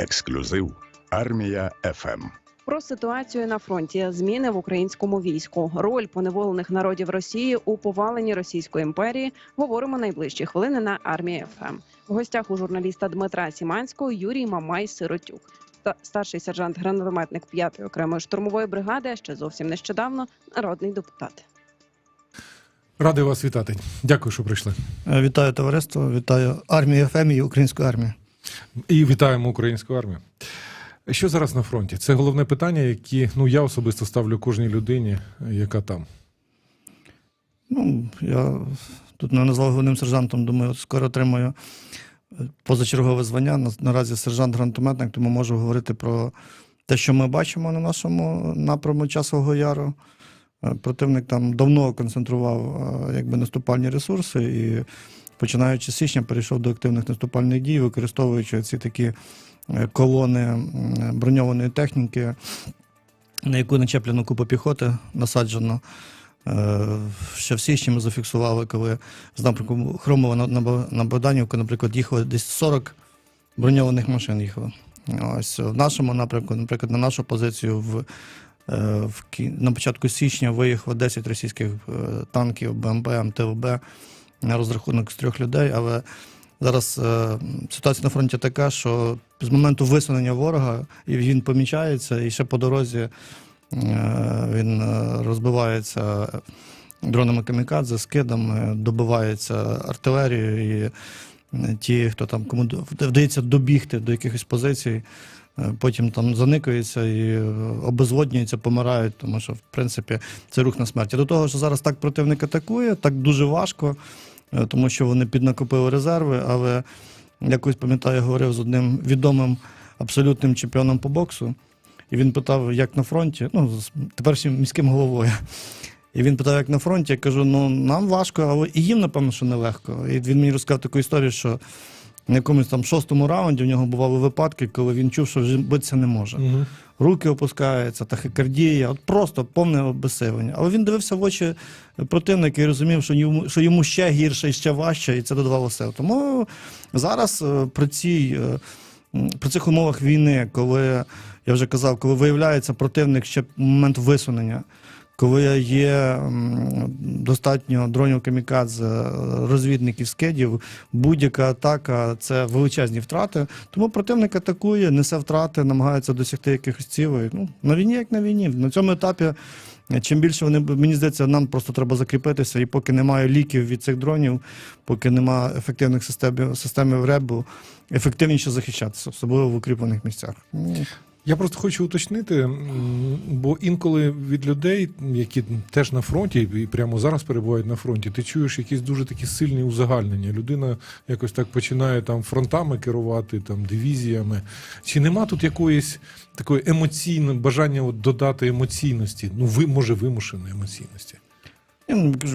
Ексклюзив Армія Ем». ФМ. Про ситуацію на фронті, зміни в українському війську, роль поневолених народів Росії у поваленні Російської імперії. Говоримо найближчі хвилини на армії ФМ. В гостях у журналіста Дмитра Сіманського Юрій Мамай Сиротюк. Та старший сержант гранатометник 5-ї окремої штурмової бригади, а ще зовсім нещодавно народний депутат. Радий вас вітати. Дякую, що прийшли. Е, Вітаю товариство, вітаю армію ФМ і українську армію. І вітаємо українську армію. Що зараз на фронті? Це головне питання, яке ну, я особисто ставлю кожній людині, яка там. Ну, я тут не назвав головним сержантом, думаю, скоро отримаю е, позачергове звання. Наразі сержант гранатометник, тому можу говорити про те, що ми бачимо на нашому напряму часового яру. Е, Противник там давно концентрував е, якби, наступальні ресурси і починаючи з січня перейшов до активних наступальних дій, використовуючи ці такі е, колони броньованої техніки, на яку начеплено купа піхоти насаджено. Е, Ще в січні ми зафіксували, коли з напрямку Хромова на, на, Бо- на Богданівку, наприклад, їхало десь 40 броньованих машин їхало. Ось в нашому напрямку, наприклад, на нашу позицію в, е, в на початку січня виїхало 10 російських танків БМП, МТВБ на розрахунок з трьох людей. Але зараз е, ситуація на фронті така, що з моменту висунення ворога і він помічається, і ще по дорозі Е, Він е, розбивається дронами камікадзе, скидами, добивається артилерією, і ті, хто там кому вдається добігти до якихось позицій, потім там заникаються і обезводнюються, помирають, тому що, в принципі, це рух на смерть. До того, що зараз так противник атакує, так дуже важко, тому що вони піднакопили резерви, але якось пам'ятаю, говорив з одним відомим абсолютним чемпіоном по боксу. І він питав, як на фронті, ну, з всім міським головою. І він питав, як на фронті. Я кажу: ну нам важко, але і їм, напевно, що нелегко. І він мені розказав таку історію, що на якомусь там шостому раунді в нього бували випадки, коли він чув, що вже битися не може. Угу. Руки опускаються, тахикардія, от просто повне обесилення. Але він дивився в очі противника і розумів, що йому, що йому ще гірше і ще важче, і це додавало сил. Тому зараз е, при цій. е, При цих умовах війни, коли я вже казав, коли виявляється противник ще момент висунення, коли є достатньо дронів камікадзе, розвідників, скидів, будь-яка атака це величезні втрати. Тому противник атакує, несе втрати, намагається досягти якихось цілей. Ну, на війні, як на війні. На цьому етапі. е, Чим більше вони мені здається, нам просто треба закріпитися, і поки немає ліків від цих дронів, поки немає ефективних систем, систем РЕБу, ефективніше захищатися, особливо в укріплених місцях. Я просто хочу уточнити, бо інколи від людей, які теж на фронті і прямо зараз перебувають на фронті, ти чуєш якісь дуже такі сильні узагальнення. Людина якось так починає там фронтами керувати, там дивізіями. Чи нема тут якоїсь такої емоційної бажання от додати емоційності? Ну, ви може вимушеної емоційності.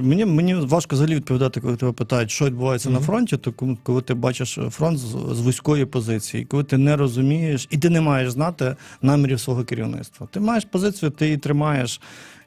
Мені, мені важко взагалі відповідати, коли тебе питають, що відбувається на фронті, то коли- коли ти бачиш фронт з, з вузької позиції, коли ти не розумієш і ти не маєш знати намірів свого керівництва. Ти маєш позицію, ти її тримаєш.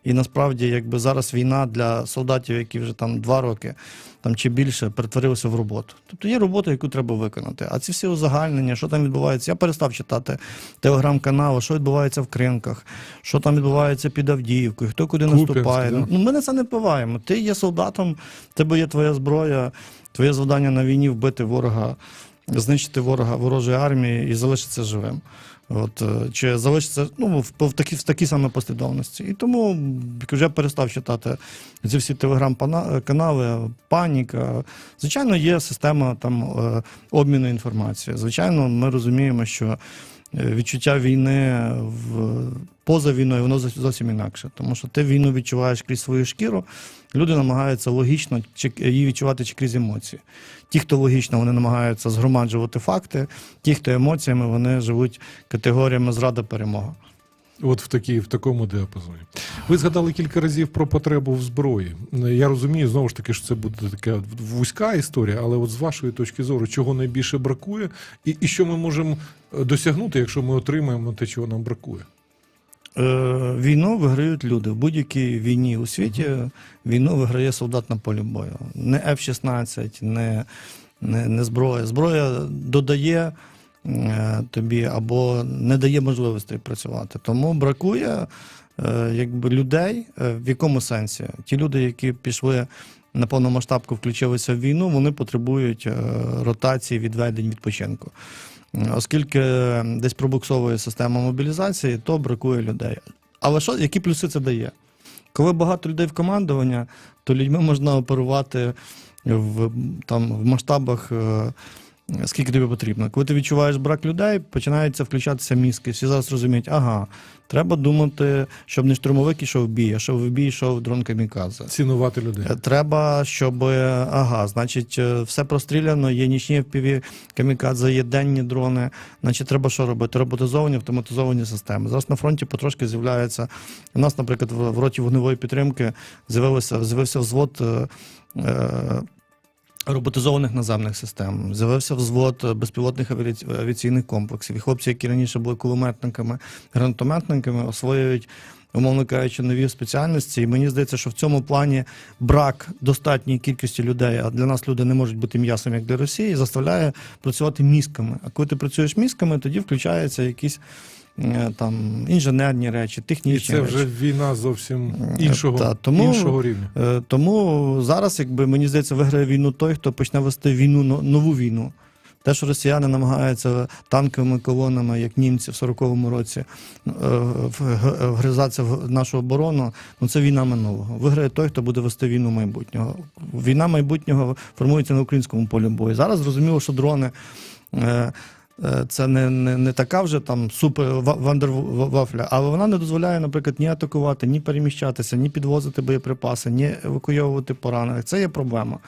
І насправді, якби зараз війна для солдатів, які вже там два роки там чи більше перетворилася в роботу. Тобто є робота, яку треба виконати. А ці всі узагальнення, що там відбувається, я перестав читати телеграм-канали, що відбувається в кринках, що там відбувається під Авдіївкою, хто куди Куп'янськ, наступає. да. Ну, ми на це не впливаємо. Ти є солдатом, тебе є твоя зброя, твоє завдання на війні вбити ворога, знищити ворога ворожої армії і залишитися живим. От, е, чи залишиться ну, в, в, такій, в такій саме послідовності. І тому вже перестав читати ці всі телеграм-канали, паніка. Звичайно, є система там е, обміну інформацією. Звичайно, ми розуміємо, що е, відчуття війни в поза війною воно зовсім- інакше. Тому що ти війну відчуваєш крізь свою шкіру, люди намагаються логічно її відчувати чи крізь емоції. Ті, хто логічно, вони намагаються згромаджувати факти, ті, хто емоціями, вони живуть категоріями зрада перемога. От в такій, в такому діапазоні. Ви згадали кілька разів про потребу в зброї. Я розумію, знову ж таки, що це буде така вузька історія, але от з вашої точки зору, чого найбільше бракує, і, і що ми можемо е, досягнути, якщо ми отримаємо те, чого нам бракує. Е, війну виграють люди. В будь-якій війні у світі війну виграє солдат на полі бою. Не F-16, не, не, не зброя. Зброя додає е, тобі або не дає можливості працювати. Тому бракує якби людей. Е, В якому сенсі? Ті люди, які пішли на повномасштабку, включилися в війну, вони потребують е, ротації, відведень, відпочинку. Оскільки десь пробуксовує система мобілізації, то бракує людей. Але що, які плюси це дає? Коли багато людей в командування, то людьми можна оперувати в, там, в масштабах, е, скільки тобі потрібно. Коли ти відчуваєш брак людей, починаються включатися мізки. Всі зараз розуміють, ага, треба думати, щоб не штурмовик ішов в бій, а щоб в бій йшов дрон камікадзе. Цінувати людей. Е, Треба, щоб е, ага, значить, е, все простріляно, є нічні впіві камікадзе, є денні дрони. Значить, треба що робити? Роботизовані, автоматизовані системи. Зараз на фронті потрошки з'являється. У нас, наприклад, в, роті вогневої підтримки з'явилося з'явився взвод. е, Роботизованих наземних систем з'явився взвод безпілотних авіаці- авіаційних комплексів. І хлопці, які раніше були кулеметниками, гранатометниками, освоюють умовно кажучи, нові спеціальності. І мені здається, що в цьому плані брак достатньої кількості людей, а для нас люди не можуть бути м'ясом, як для Росії, заставляє працювати мізками. А коли ти працюєш мізками, тоді включаються якісь там інженерні речі, І технічні це речі. вже війна зовсім іншого, Та, тому- іншого рівня. Е, Тому зараз, якби мені здається, виграє війну той, хто почне вести війну нову війну. Те, що росіяни намагаються танковими колонами, як німці в 40-му році, е, вгризатися в нашу оборону, ну це війна минулого. Виграє той, хто буде вести війну майбутнього. Війна майбутнього формується на українському полі бою. Зараз зрозуміло, що дрони. Е, Це не, не, не така вже там супер ва- вандервафля, але вона не дозволяє, наприклад, ні атакувати, ні переміщатися, ні підвозити боєприпаси, ні евакуйовувати поранених. Це є проблема.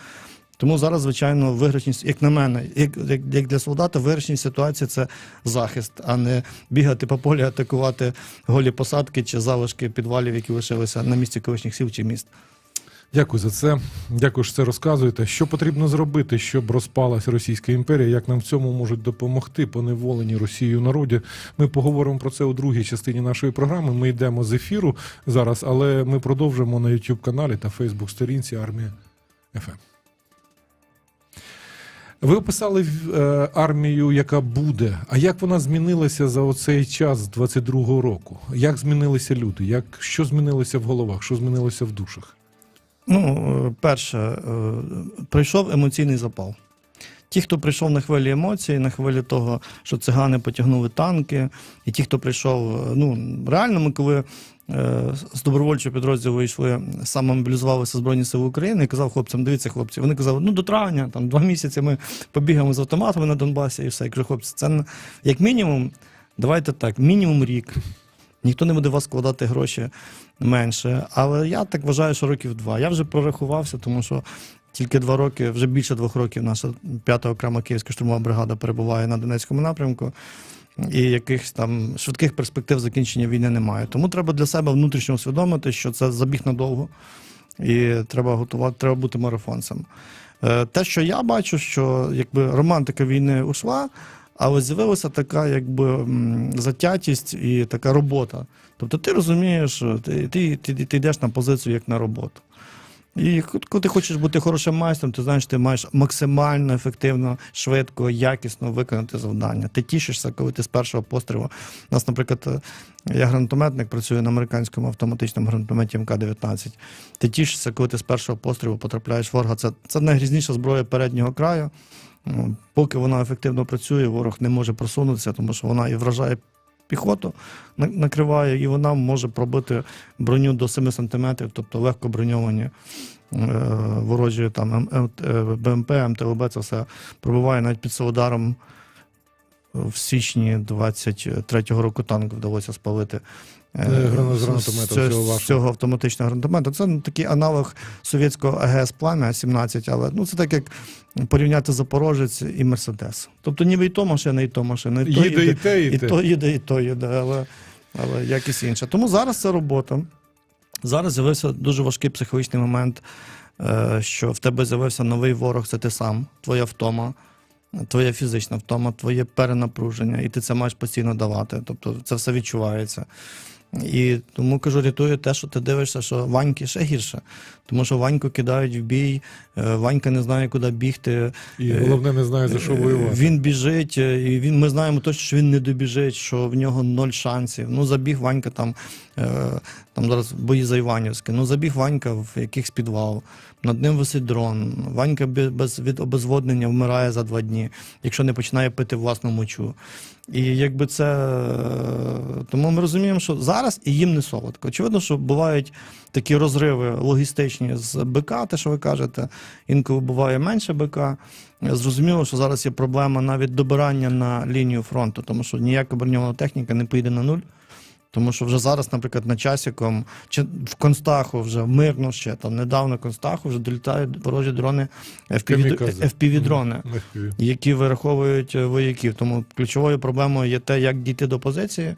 Тому зараз, звичайно, виграшність, як на мене, як, як, як для солдата, виграшність ситуації це захист, а не бігати по полі, атакувати голі посадки чи залишки підвалів, які лишилися на місці колишніх сіл чи міст. Дякую за це. Дякую, що це розказуєте. Що потрібно зробити, щоб розпалась Російська імперія? Як нам в цьому можуть допомогти поневолені Росією народі? Ми поговоримо про це у другій частині нашої програми. Ми йдемо з ефіру зараз, але ми продовжимо на youtube каналі та Фейсбук сторінці Армія ФМ. Ви описали е, армію, яка буде. А як вона змінилася за оцей час з 22-го року? Як змінилися люди? Як що змінилося в головах? Що змінилося в душах? Ну, е, перше, е, прийшов емоційний запал. Ті, хто прийшов на хвилі емоцій, на хвилі того, що цигани потягнули танки, і ті, хто прийшов, е, ну реально, ми коли з добровольчого підрозділу вийшли, саме мобілізувалися Збройні Сили України, і казав хлопцям, дивіться, хлопці, вони казали, ну до травня, там два місяці ми побігаємо з автоматами на Донбасі і все. Я кажу, хлопці, це як мінімум, давайте так, мінімум рік. Ніхто не буде вас складати гроші менше. Але я так вважаю, що років два. Я вже прорахувався, тому що тільки два роки, вже більше двох років, наша п'ята окрема київська штурмова бригада перебуває на Донецькому напрямку. І якихось там швидких перспектив закінчення війни немає. Тому треба для себе внутрішньо усвідомити, що це забіг надовго, і треба готувати, треба бути марафонцем. Е, Те, що я бачу, що якби романтика війни ушла, але з'явилася така якби затятість і така робота. Тобто ти розумієш, що ти, ти, ти, ти йдеш на позицію як на роботу. І коли ти хочеш бути хорошим майстром, ти знаєш, ти маєш максимально ефективно, швидко, якісно виконати завдання. Ти тішишся, коли ти з першого пострілу. У нас, наприклад, е, я гранатометник, працюю на американському автоматичному гранатометі МК-19. Ти тішишся, коли ти з першого пострілу потрапляєш в ворога. Це, це найгрізніша зброя переднього краю. Ну, Поки вона ефективно працює, ворог не може просунутися, тому що вона і вражає піхоту, накриває, і вона може пробити броню до 7 см, тобто легко броньовані е, ворожі там е, БМП, МТЛБ, це все пробиває навіть під Солодаром. В січні 23-го року танк вдалося спалити. е, Е, з цього автоматичного гранатомета. Це ну, такий аналог совєтського АГС пламя 17, але ну це так як порівняти Запорожець і Мерседес. Тобто ніби і то машина, і то машина. І то Їде і те, і і то їде, і то їде, але, але якісь інше. Тому зараз це робота. Зараз з'явився дуже важкий психологічний момент, е, що в тебе з'явився новий ворог, це ти сам, твоя втома, твоя фізична втома, твоє перенапруження, і ти це маєш постійно давати. Тобто це все відчувається. І тому кажу, рятує те, що ти дивишся, що Ваньки ще гірше. Тому що Ваньку кидають в бій, е, Ванька не знає, куди бігти. І головне не знає за що Е, воювати. Він біжить, е, і він, ми знаємо точно, що він не добіжить, що в нього ноль шансів. Ну, забіг Ванька там, там зараз бої за Іванівське. Ну, забіг Ванька в якихось підвал. Над ним висить дрон. Ванька без від обезводнення вмирає за два дні, якщо не починає пити власну мочу. І якби це. е, Тому ми розуміємо, що зараз і їм не солодко. Очевидно, що бувають такі розриви логістичні з БК, те, що ви кажете, інколи буває менше БК. Зрозуміло, що зараз є проблема навіть добирання на лінію фронту, тому що ніяка броньована техніка не поїде на нуль. Тому що вже зараз, наприклад, на часіком чи в Констаху вже мирно ще там недавно Констаху вже долітають ворожі дрони Камікадзе. FPV дрони які вираховують е, вояків. Тому ключовою проблемою є те, як дійти до позиції,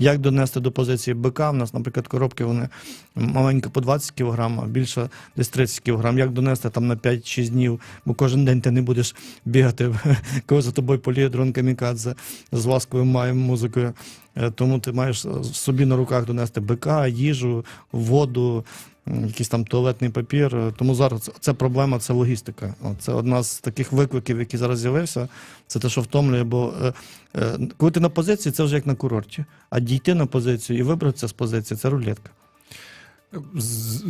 як донести до позиції БК. У нас, наприклад, коробки вони маленькі по 20 кг, а більше десь 30 кг. Як донести там на 5-6 днів, бо кожен день ти не будеш бігати, коли за тобою поліє дрон камікадзе з ласковим маємо музикою. Е, Тому ти маєш е, собі на руках донести БК, їжу, воду, якийсь там туалетний папір. Е, Тому зараз це- проблема, це логістика. Це одна з таких викликів, які зараз з'явився. Це те, що втомлює, бо е, е, коли ти на позиції, це вже як на курорті. А дійти на позицію і вибратися з позиції це рулетка.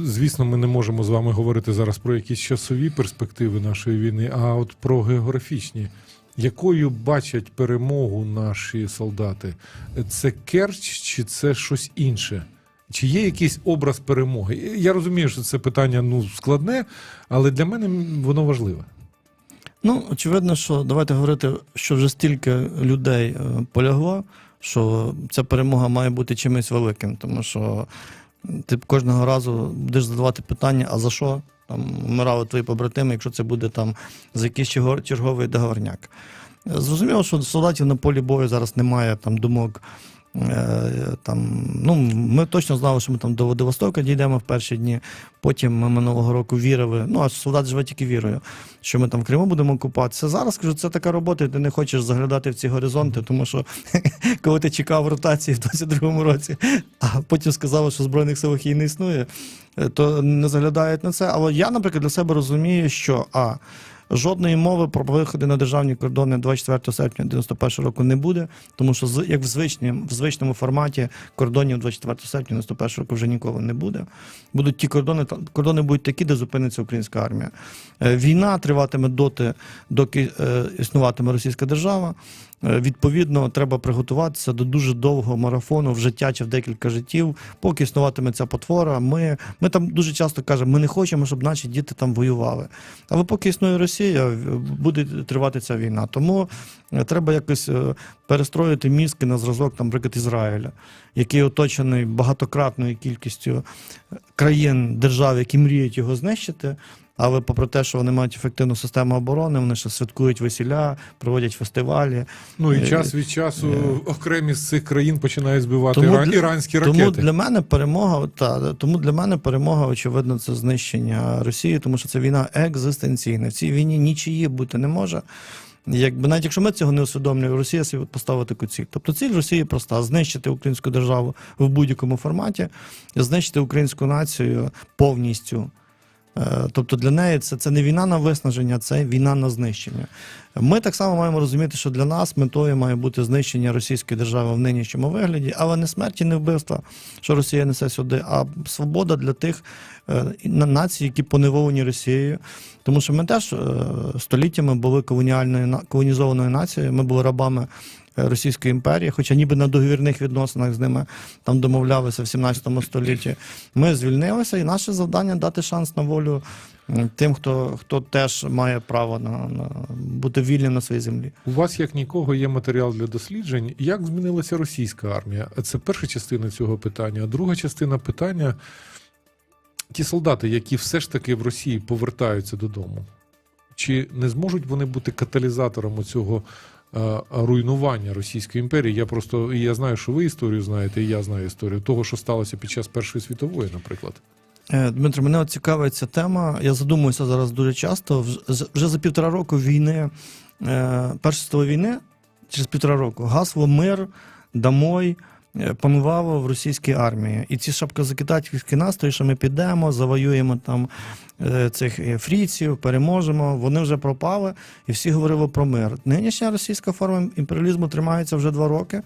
Звісно, ми не можемо з вами говорити зараз про якісь часові перспективи нашої війни, а от про географічні. Якою бачать перемогу наші солдати? Це Керч чи це щось інше? Чи є якийсь образ перемоги? Я розумію, що це питання ну, складне, але для мене воно важливе. Ну, очевидно, що давайте говорити, що вже стільки людей е, полягло, що ця перемога має бути чимось великим, тому що ти кожного разу будеш задавати питання, а за що там вмирали твої побратими, якщо це буде там за якийсь черговий договорняк. Е, Зрозуміло, що солдатів на полі бою зараз немає там думок. Е, Там, ну, ми точно знали, що ми там до Владивостока дійдемо в перші дні. Потім ми минулого року вірили. Ну, а солдат живе тільки вірою, що ми там в Криму будемо окупатися. Зараз кажу, це така робота, і ти не хочеш заглядати в ці горизонти, тому що коли ти чекав ротації в 22-му році, а потім сказали, що Збройних сил її не існує, е, то не заглядають на це. Але я, наприклад, для себе розумію, що а. Жодної мови про виходи на державні кордони 24 серпня 91 року не буде, тому що як в звичному, в звичному форматі кордонів 24 серпня 91 року вже ніколи не буде. Будуть ті кордони, кордони будуть такі, де зупиниться українська армія. Е, Війна триватиме доти, доки е, існуватиме російська держава. Е, Відповідно, треба приготуватися до дуже довгого марафону в життя чи в декілька життів, поки існуватиме ця потвора. Ми, ми там дуже часто кажемо, ми не хочемо, щоб наші діти там воювали. Але поки існує Росія, буде тривати ця війна. Тому е, треба якось е, перестроїти мізки на зразок, там, наприклад, Ізраїля, який оточений багатократною кількістю країн, держав, які мріють його знищити. Але попри те, що вони мають ефективну систему оборони, вони ще святкують весілля, проводять фестивалі. Ну і Е, час від часу е. окремі з цих країн починають збивати Тому іранські ракети. Тому для мене перемога, та тому для мене перемога, очевидно, це знищення Росії, тому що це війна екзистенційна. В цій війні нічиї бути не може. Якби навіть якщо ми цього не усвідомлюємо, Росія собі поставила таку ціль. Тобто ціль Росії проста: знищити українську державу в будь-якому форматі, знищити українську націю повністю. Е, Тобто для неї це, це не війна на виснаження, це війна на знищення. Ми так само маємо розуміти, що для нас метою має бути знищення російської держави в нинішньому вигляді, але не смерті, не вбивства, що Росія несе сюди, а свобода для тих е, націй, які поневолені Росією. Тому що ми теж е, століттями були колоніальною колонізованою нацією, ми були рабами Російської імперії, хоча ніби на договірних відносинах з ними там домовлялися в 17 столітті. Ми звільнилися, і наше завдання дати шанс на волю тим, хто, хто теж має право на, на бути вільним на своїй землі. У вас як нікого є матеріал для досліджень. Як змінилася російська армія? Це перша частина цього питання. А друга частина питання: ті солдати, які все ж таки в Росії повертаються додому, чи не зможуть вони бути каталізатором цього руйнування Російської імперії? Я просто я знаю, що ви історію знаєте, і я знаю історію того, що сталося під час Першої світової, наприклад. Е, Дмитро, мене цікавить ця тема. Я задумуюся зараз дуже часто. Вж- Вже за півтора року війни, е, Першої світової війни, через півтора року, гасло мир, домой, е, панувало в російській армії. І ці шапкозакидательські настрої, що ми підемо, завоюємо там е, цих е, фрійців, переможемо, вони вже пропали, і всі говорили про мир. Нинішня російська форма імперіалізму тримається вже два роки.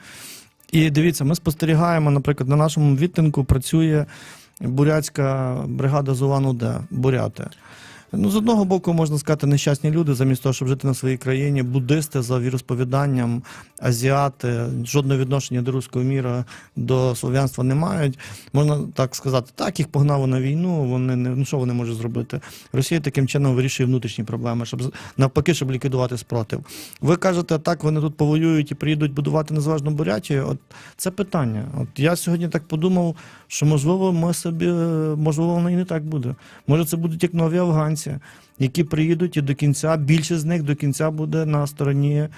І дивіться, ми спостерігаємо, наприклад, на нашому відтинку працює бурятська бригада Зулан-Удэ, буряти. Ну, з одного боку, можна сказати, нещасні люди, замість того, щоб жити на своїй країні, буддисти за віросповіданням, азіати, жодного відношення до руського міра, до слов'янства не мають. Можна так сказати, так, їх погнали на війну, вони не ну що вони можуть зробити? Росія таким чином вирішує внутрішні проблеми, щоб навпаки, щоб ліквідувати спротив. Ви кажете, так, вони тут повоюють і приїдуть будувати незалежну Бурятію. От це питання. От я сьогодні так подумав, що можливо, ми собі, можливо, воно і не так буде. Може, це будуть як нові афганці, які приїдуть і до кінця, більшість з них до кінця буде на стороні, е,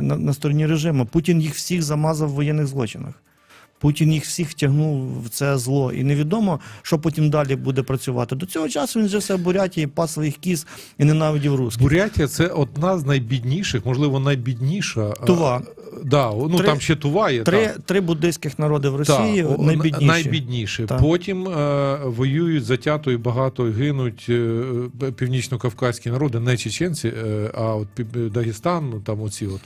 на, на стороні режиму. Путін їх всіх замазав в воєнних злочинах. Путін їх всіх втягнув в це зло. І невідомо, що потім далі буде працювати. До цього часу він жився в Бурятії, пас своїх кіз і ненавидів русських. Бурятія це одна з найбідніших, можливо, найбідніша. Тува. Да, ну Три- там ще Тува є. Три, так. три буддийських народи в Росії о, найбідніші. найбідніші. Так. Потім е, воюють затято і багато гинуть е, північно-кавказькі народи, не чеченці, е, а от Дагестан, ну, там оці от.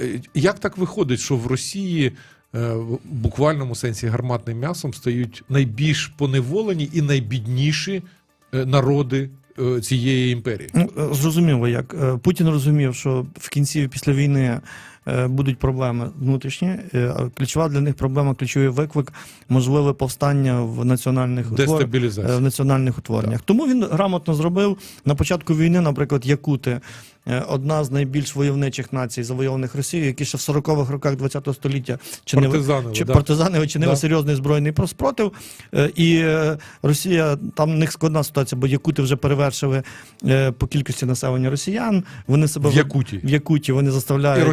Е, Як так виходить, що в Росії е, в буквальному сенсі гарматним м'ясом стають найбільш поневолені і найбідніші е, народи е, цієї імперії? Ну, Зрозуміло, як Путін розумів, що в кінці після війни будуть проблеми внутрішні. Е, Ключова для них проблема, ключовий виклик, можливе повстання в національних утвор- е, в національних утвореннях. Тому він грамотно зробив на початку війни, наприклад, Якути. е, Одна з найбільш войовничих націй, завойованих Росією, які ще в 40-х роках ХХ століття чинили, Партизани, чи да. партизани чинили Да. серйозний збройний проспротив. Е, І е, Росія там в них складна ситуація, бо Якути вже перевершили е, по кількості населення росіян. Вони себе в Якутії. в Якуті вони І заставляють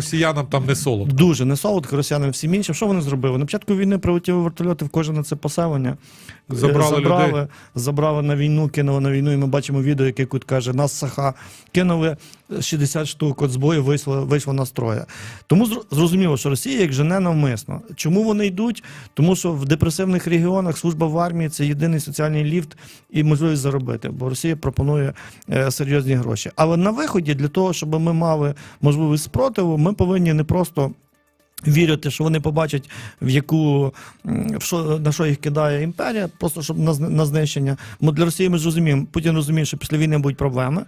росіянам там не солодко. дуже не солодко, росіянам всім іншим. Що вони зробили? На початку війни прилетіли вертольоти в кожне це поселення. Е, Забрали забрали, людей. забрали на війну, кинули на війну, і ми бачимо відео, яке Кут каже, нас саха кинули 60 штук от з бою вийшло, вийшло на строє. Тому зрозуміло, що Росія як жене навмисно. Чому вони йдуть? Тому що в депресивних регіонах служба в армії це єдиний соціальний ліфт і можливість заробити, бо Росія пропонує е, серйозні гроші. Але на виході, для того, щоб ми мали можливість спротиву, ми повинні не просто. Вірити, що вони побачать, в яку в що на що їх кидає імперія, просто щоб на, на знищення. Бо для Росії ми ж розуміємо, Путін розуміє, що після війни будуть проблеми.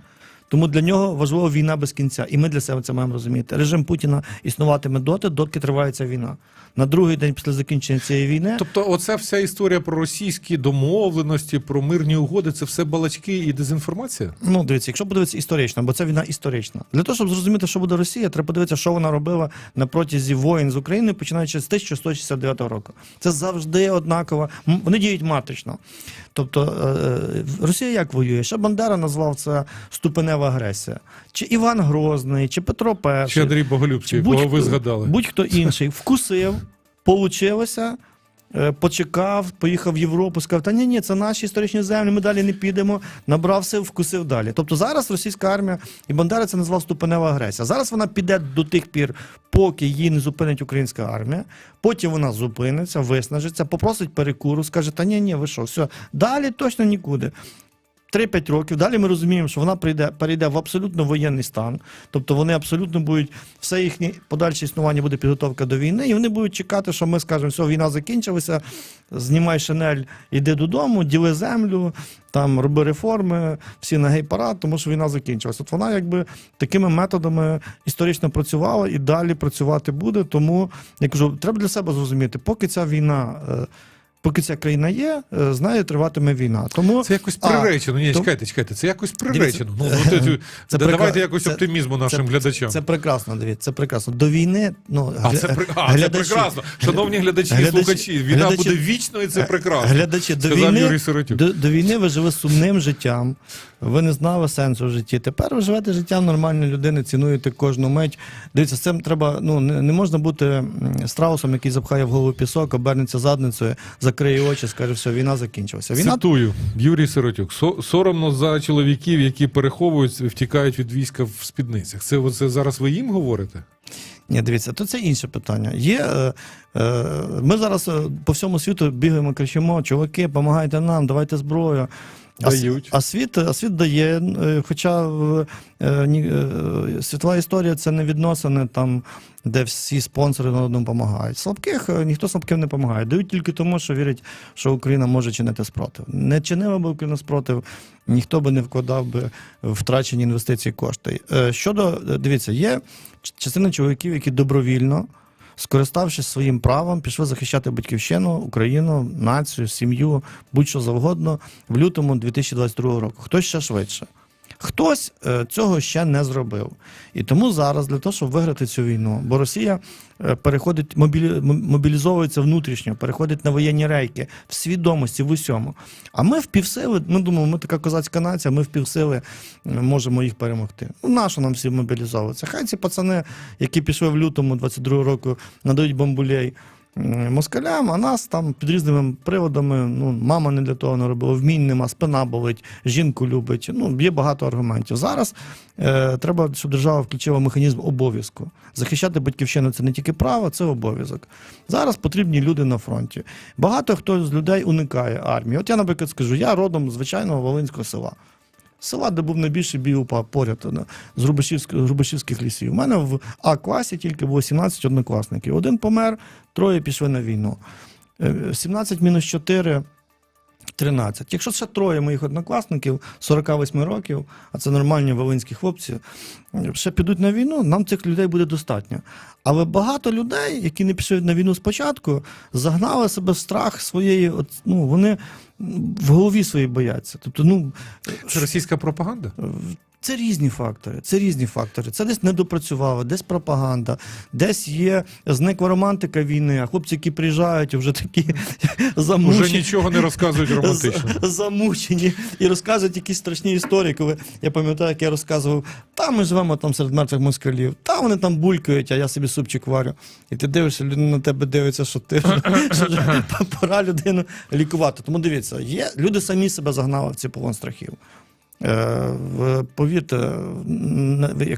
Тому для нього важлива війна без кінця. І ми для себе це маємо розуміти. Режим Путіна існуватиме доти, доки триває ця війна. На другий день після закінчення цієї війни Тобто, оця вся історія про російські домовленості, про мирні угоди це все балачки і дезінформація? Ну, дивіться, якщо подивитися історично, бо це війна історична. Для того, щоб зрозуміти, що буде Росія, треба подивитися, що вона робила на протязі воїн з України, починаючи з 1169 року. Це завжди однаково. Вони діють матрично. Тобто е, Росія як воює? Ще Бандера назвав це ступенева агресія. Чи Іван Грозний, чи Петро І. Чи Андрій Боголюбський, Чи кого ви згадали? Будь-хто інший вкусив, получилося. е, Почекав, поїхав в Європу, сказав, та ні, ні, це наші історичні землі, ми далі не підемо. Набрався, вкусив далі. Тобто зараз російська армія і Бандера це назвав ступенева агресія. Зараз вона піде до тих пір, поки її не зупинить українська армія. Потім вона зупиниться, виснажиться, попросить перекуру, скаже: Та ні, ні, ви що, все, далі точно нікуди. 3-5 років. Далі ми розуміємо, що вона прийде, перейде в абсолютно воєнний стан. Тобто вони абсолютно будуть, все їхнє подальше існування буде підготовка до війни, і вони будуть чекати, що ми скажемо, все, війна закінчилася, знімай шинель, іди додому, діли землю, там роби реформи, всі на гей-парад, тому що війна закінчилася. От вона якби такими методами історично працювала і далі працювати буде. Тому я кажу, треба для себе зрозуміти, поки ця війна. Е, Поки ця країна є, е, з нею триватиме війна. Тому Це якось А, приречено. Ні, то- чекайте, чекайте, це якось Дивіться, приречено. Ну, от, от, це да, прекра- давайте якось це- оптимізму нашим це- глядачам. Це прекрасно, дивіться, це прекрасно. До війни, ну а, гля- це, а, це прекрасно. Шановні глядачі глядачі- слухачі, війна глядачі- буде вічною, і це прекрасно. Глядачі, до Сказав війни, Юрій Сиротюк. до, до війни ви живе сумним життям, ви не знали сенсу в житті. Тепер ви живете життям нормальної людини, цінуєте кожну мить. Дивіться, з цим треба, ну не, не можна бути страусом, який запхає в голову пісок, обернеться задницею, закриє очі, скаже, все, війна закінчилася. Війна Цитую Юрій Сиротюк. Соромно за чоловіків, які переховують, втікають від війська в спідницях. Це оце зараз ви їм говорите? Ні, дивіться, то це інше питання. Є, е, е, ми зараз е, по всьому світу бігаємо, кричимо, чуваки, допомагайте нам, давайте зброю. А, Дають. а світ, а світ дає, е, хоча е, ні- е, світова історія це не відносини, там, де всі спонсори на одному допомагають. Слабких ніхто слабким не допомагає. Дають тільки тому, що вірять, що Україна може чинити спротив. Не чинила би Україна спротив, ніхто би не вкладав би втрачені інвестиції кошти. Щодо, дивіться, є частина чоловіків, які добровільно. Скориставшись своїм правом, пішли захищати батьківщину, Україну, націю, сім'ю, будь-що завгодно в лютому 2022 року. Хтось ще швидше. Хтось е, цього ще не зробив. І тому зараз, для того, щоб виграти цю війну, бо Росія е, переходить, мобілі, мобілізовується внутрішньо, переходить на воєнні рейки в свідомості, в усьому. А ми в півсили, ми думаємо, ми така козацька нація, ми в півсили е, можемо їх перемогти. Ну, нащо нам всі мобілізовуватися? Хай ці пацани, які пішли в лютому 22 року, надають бомбулей москалям, а нас там під різними приводами. Ну, мама не для того не робила, вмінь нема, спина болить, жінку любить. Ну, є багато аргументів. Зараз е, треба, щоб держава включила механізм обов'язку. Захищати батьківщину це не тільки право, це обов'язок. Зараз потрібні люди на фронті. Багато хто з людей уникає армії. От я, наприклад, скажу, я родом звичайного Волинського села. Села, де був найбільший бій упа поряд на- з Рубашівських, Рубашівських лісів. У мене в А-класі тільки було 17 однокласників. Один помер, троє пішли на війну. Е, 17 мінус 4 13. Якщо ще троє моїх однокласників 48 років, а це нормальні волинські хлопці, ще підуть на війну, нам цих людей буде достатньо. Але багато людей, які не пішли на війну спочатку, загнали себе в страх своєї, ну, вони в голові своїй бояться. Тобто, ну, Це російська пропаганда? Це різні фактори. Це різні фактори. Це десь недопрацювало, десь пропаганда, десь є зникла романтика війни, а хлопці, які приїжджають, вже такі замучені. нічого не розказують романтично. Замучені і розказують якісь страшні історії, коли я пам'ятаю, як я розказував, та ми живемо там серед мертвих москалів, та вони там булькають, а я собі супчик варю. І ти дивишся, людина на тебе дивиться, що ти що пора людину лікувати. Тому дивіться, є люди самі себе загнали в цей полон страхів. Е, Повірте,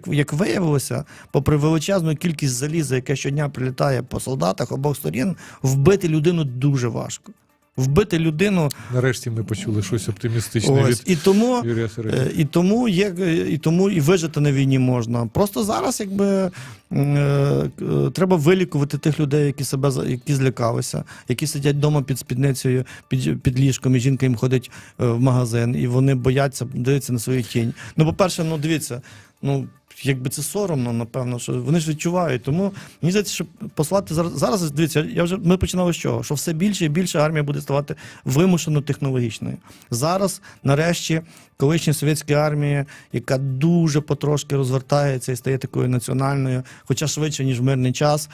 як виявилося, попри величезну кількість заліза, яке щодня прилітає по солдатах обох сторін, вбити людину дуже важко. Вбити людину Нарешті ми почули щось оптимістичне ось. від І тому, Юрія е, і тому є і тому і вижити на війні можна. Просто зараз, якби е, е, треба вилікувати тих людей, які себе які злякалися, які сидять вдома під спідницею, під, під ліжком, і жінка їм ходить е, в магазин, і вони бояться дивитися на свою тінь. Ну, по-перше, ну дивіться, ну. Якби це соромно, напевно, що вони ж відчувають. Тому мені здається, що послати зараз зараз. Дивіться, я вже ми починали з чого? Що все більше і більше армія буде ставати вимушено технологічною. Зараз, нарешті, колишня совєтська армія, яка дуже потрошки розвертається і стає такою національною, хоча швидше ніж в мирний час,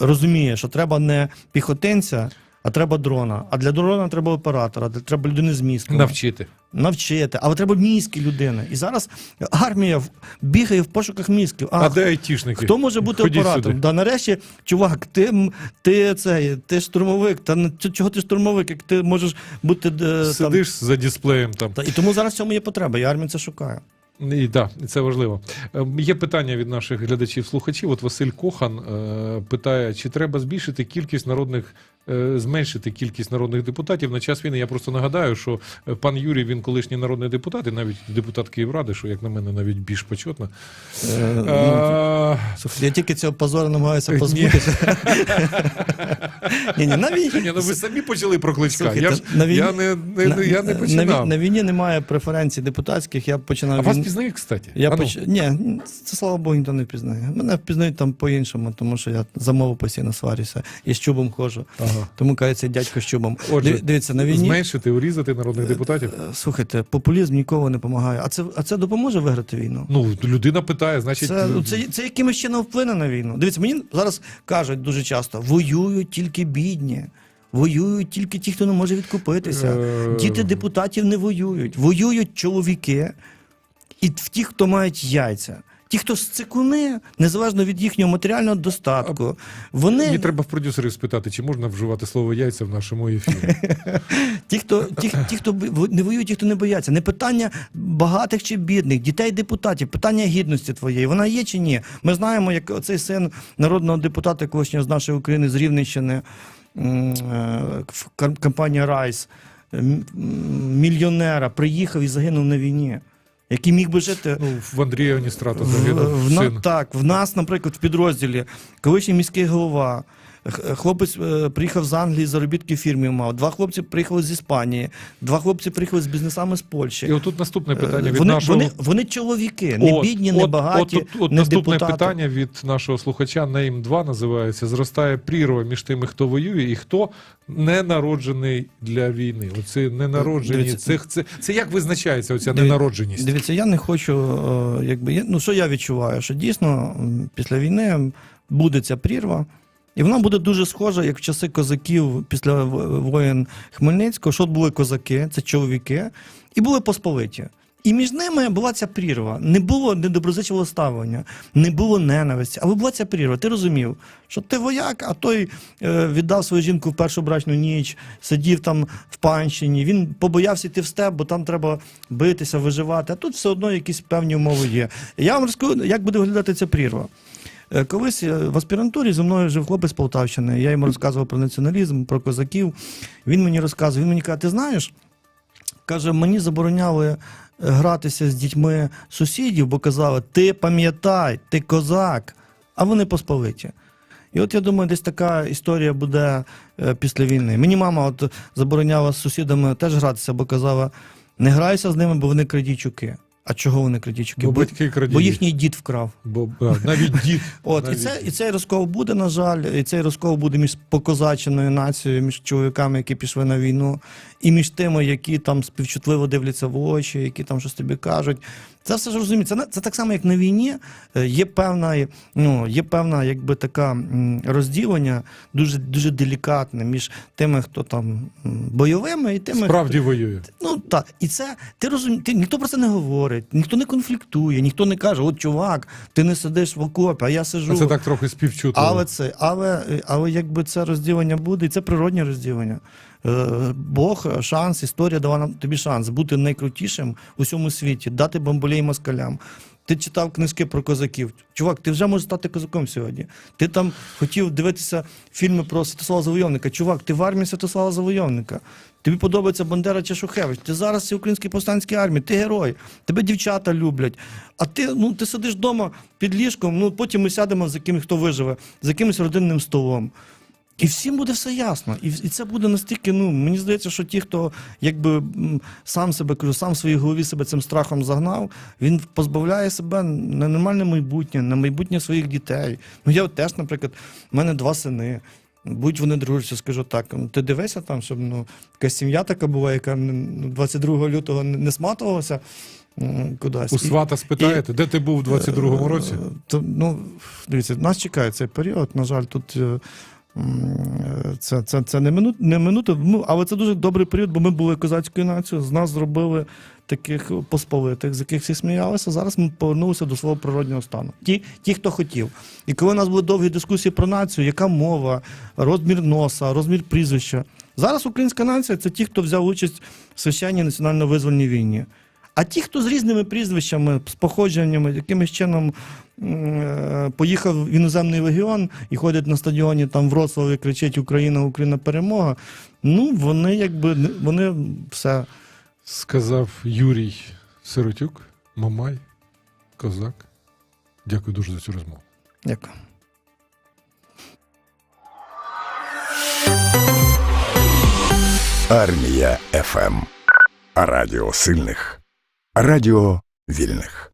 розуміє, що треба не піхотинця. А треба дрона. А для дрона треба оператора, треба людини з мізком Навчити. навчити, але треба мізки людини. І зараз армія в- бігає в пошуках мізків. А, де айтішники? Хто може бути Ходіть оператором? сюди. Да, нарешті, чувак, ти, м- ти, це, ти штурмовик. Та чого ти штурмовик, як ти можеш бути е, там. Сидиш за дисплеєм там. Та, і тому зараз в цьому є потреба, і армія це шукає. І так, це важливо. Е, Є питання від наших глядачів-слухачів. От Василь Кохан е, питає, чи треба збільшити кількість народних, зменшити кількість народних депутатів на час війни. Я просто нагадаю, що е, пан Юрій, він колишній народний депутат, і навіть депутат Київради, що, як на мене, навіть більш почетно. Е, ну, Е, я тільки цього позору намагаюся позбутися. Ні, ні, на війні. Ні, ну ви самі почали про кличка. Я, ж, на війні- я не, не, на, я не на, починав. на війні немає преференцій депутатських. Я починав а вас пізнають, кстати? Я А ну. Ні, це слава Богу, ніхто не впізнає. Мене впізнають там по-іншому, тому що я за мову постійно сварюся і з чубом ходжу. Ага. Тому цей дядько з чубом. Отже, Дивіться, на війні. Зменшити, урізати народних депутатів. Е, Слухайте, популізм нікого не допомагає. А це, а це допоможе виграти війну? Ну, людина питає, значить. Це, ну, це, це якимось чином вплине на війну. Дивіться, мені зараз кажуть дуже часто: воюють тільки бідні, воюють тільки ті, хто не може відкупитися. Е, Діти депутатів не воюють. Воюють чоловіки і в ті, хто мають яйця. Ті, хто сцикуни, незалежно від їхнього матеріального достатку, вони Мені треба в продюсерів спитати, чи можна вживати слово яйця в нашому ефірі. Ті, хто, ті, ті, хто не воюють, ті, хто не бояться. Не питання багатих чи бідних, дітей депутатів, питання гідності твоєї. Вона є чи ні? Ми знаємо, як оцей син народного депутата колишнього з нашої України, з Рівненщини, е, компанія Райс, мільйонера, приїхав і загинув на війні. Який міг би жити Ну, в Андрія Оністрата в, загинув в, син. так, в нас, наприклад, в підрозділі колишній міський голова. Хлопець е, приїхав з Англії, заробітки в фірмі мав. Два хлопці приїхали з Іспанії, два хлопці приїхали з бізнесами з Польщі. І отут наступне питання Е, від вони, нашого. вони, вони чоловіки, не От, бідні, не от, багаті, От, от, от не наступне депутати. питання від нашого слухача Нейм 2 називається: зростає прірва між тими, хто воює, і хто не народжений для війни. Оце ненароджені. Дивіться, Це, це, це як визначається оця Диві- ненародженість? Дивіться, я не хочу, е, якби ну що я відчуваю, що дійсно після війни буде ця прірва. І вона буде дуже схожа, як в часи козаків після воєн Хмельницького. Що були козаки, це чоловіки, і були посполиті. І між ними була ця прірва. Не було недоброзичливого ставлення, не було ненависті, але була ця прірва. Ти розумів, що ти вояк, а той е, віддав свою жінку в першу брачну ніч, сидів там в панщині. Він побоявся йти в степ, бо там треба битися, виживати. А тут все одно якісь певні умови є. Я вам розкажу, як буде виглядати ця прірва. Е, Колись е, в аспірантурі зі мною жив хлопець з Полтавщини. Я йому розказував про націоналізм, про козаків. Він мені розказував, він мені каже, ти знаєш, каже, мені забороняли е, гратися з дітьми сусідів, бо казали, ти пам'ятай, ти козак, а вони посполиті. І от я думаю, десь така історія буде після війни. Мені мама от забороняла з сусідами теж гратися, бо казала, не грайся з ними, бо вони крадійчуки. А чого вони крадіжки? Бо Бо, батьки крадії. бо їхній дід вкрав. Бо, а, навіть дід. От, і, це, і цей розкол буде, на жаль, і цей розкол буде між покозаченою нацією, між чоловіками, які пішли на війну, і між тими, які там співчутливо дивляться в очі, які там щось тобі кажуть. Це все ж розуміється. Це, це так само, як на війні. е, Є певна, ну, є певна, якби така розділення, дуже, дуже делікатне між тими, хто там бойовими, і тими, Справді воює. Ну так, і це ти розумієш, ти ніхто про це не говорить, ніхто не конфліктує, ніхто не каже: от чувак, ти не сидиш в окопі, а я сиджу. А це так трохи співчутливо. Але це, але, але якби це розділення буде, і це природнє розділення. Е, Бог, шанс, історія дала нам тобі шанс бути найкрутішим у всьому світі, дати бомболей москалям. Ти читав книжки про козаків. Чувак, ти вже можеш стати козаком сьогодні. Ти там хотів дивитися фільми про Святослава Завойовника. Чувак, ти в армії Святослава Завойовника. Тобі подобається Бандера чи Шухевич. Ти зараз в українській повстанській армії, ти герой. Тебе дівчата люблять. А ти, ну, ти сидиш вдома під ліжком, ну потім ми сядемо з яким хто виживе, з якимось родинним столом. І всім буде все ясно. І, і це буде настільки, ну, мені здається, що ті, хто якби сам себе кажу, сам в своїй голові себе цим страхом загнав, він позбавляє себе на нормальне майбутнє, на майбутнє своїх дітей. Ну я от теж, наприклад, в мене два сини. Будь вони дружаться, скажу так. ну, Ти дивися там, щоб ну, якась сім'я така була, яка ну, 22 лютого не, сматувалася кудись. У свата спитаєте, де ти був у 22-му році? Е, То, ну, дивіться, нас чекає цей період. На жаль, тут е, це, це, це не, минут, не минута, ну, але це дуже добрий період, бо ми були козацькою нацією, з нас зробили таких посполитих, з яких всі сміялися. Зараз ми повернулися до свого природнього стану. Ті, ті, хто хотів. І коли у нас були довгі дискусії про націю, яка мова, розмір носа, розмір прізвища. Зараз українська нація це ті, хто взяв участь в священній національно-визвольній війні. А ті, хто з різними прізвищами, з походженнями, якимось чином е, поїхав в іноземний легіон і ходять на стадіоні там в Вроцлаві, кричать Україна, Україна, перемога. Ну, вони якби вони все. Сказав Юрій Сиротюк, Мамай, козак. Дякую дуже за цю розмову. Дякую. Армія ФМ. Радіо сильних. Радіо вільних.